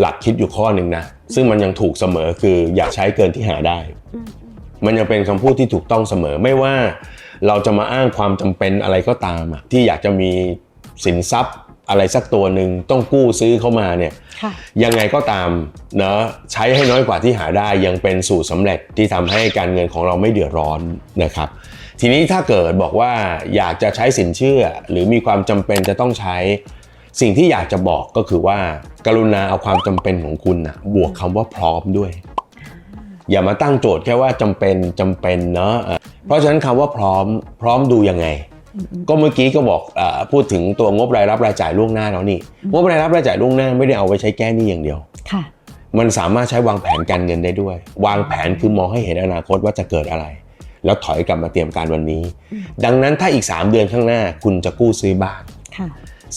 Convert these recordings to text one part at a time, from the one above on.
หลักคิดอยู่ข้อหนึ่งนะ ซึ่งมันยังถูกเสมอคืออย่าใช้เกินที่หาได้อืมมันยังเป็นคำพูดที่ถูกต้องเสมอไม่ว่า เราจะมาอ้างความจำเป็นอะไรก็ตามอะที่อยากจะมีสินทรัพย์อะไรสักตัวหนึ่งต้องกู้ซื้อเข้ามาเนี่ยค่ะ ยังไงก็ตามเนาะใช้ให้น้อยกว่าที่หาได้ยังเป็นสูตรสำเร็จที่ทำให้การเงินของเราไม่เดือดร้อนนะครับ ทีนี้ถ้าเกิดบอกว่าอยากจะใช้สินเชื่อ หรือมีความจำเป็นจะต้องใช้ สิ่งที่อยากจะบอกก็คือว่า กรุณาเอาความจำเป็นของคุณนะบวกคำว่าพร้อมด้วย อย่ามาตั้งโจทย์แค่ว่าจำเป็นจำเป็นเนาะอะเพราะฉะนั้นคำว่าพร้อมพร้อมดูยังไง ก็เมื่อกี้ก็บอกอาพูดถึงตัวงบรายรับรายจ่ายล่วงหน้าแล้วนี่งบรายรับรายจ่ายล่วงหน้าไม่ได้เอาไว้ใช้แก้หนี้อย่างเดียวค่ะมันสามารถใช้วางแผนการเงินได้ด้วย วางแผนคือมองให้เห็นอนาคตว่าจะเกิดอะไร แล้วถอยกลับมาเตรียมการวันนี้อืมดังนั้นถ้าอีก 3 เดือนข้างหน้าคุณจะกู้ซื้อบ้านค่ะ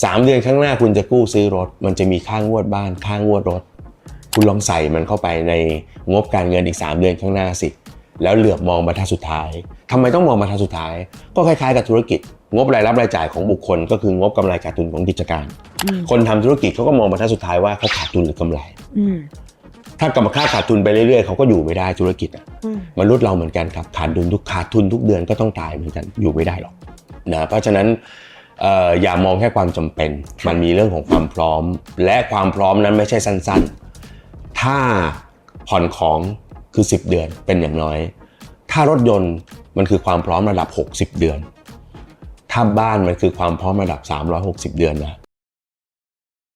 3 เดือนข้างหน้าคุณจะกู้ซื้อรถ มันจะมีค่างวดบ้านค่างวดรถ คุณลองใส่มันเข้าไปในงบการเงินอีก 3 เดือนข้างหน้าสิ แล้วเหลือบมองบรรทัดสุดท้ายทำไมต้องมองบรรทัดสุดท้าย ก็คล้ายๆกับธุรกิจ งบรายรับรายจ่ายของบุคคล ก็คืองบกำไรขาดทุนของกิจการอืมคนทำธุรกิจเขาก็มองบรรทัดสุดท้ายว่าเขาขาดทุนหรือกำไรอืมถ้ากำลังค่าขาดทุนไปเรื่อยๆเขาก็อยู่ไม่ได้ธุรกิจอะอืมมนุษย์เราเหมือนกันครับขาดทุนทุกขาดทุนทุกเดือนก็ต้องตายเหมือนกันอยู่ไม่ได้หรอกนะเพราะฉะนั้นเอออย่ามองแค่ความจำเป็น มันมีเรื่องของความพร้อม และความพร้อมนั้นไม่ใช่สั้นๆ ถ้าผ่อนของคือ 10 เดือนเป็นอย่างน้อย ถ้ารถยนต์มันคือความพร้อมระดับ 60 เดือน ถ้าบ้านมันคือความพร้อมระดับ 360 เดือนนะ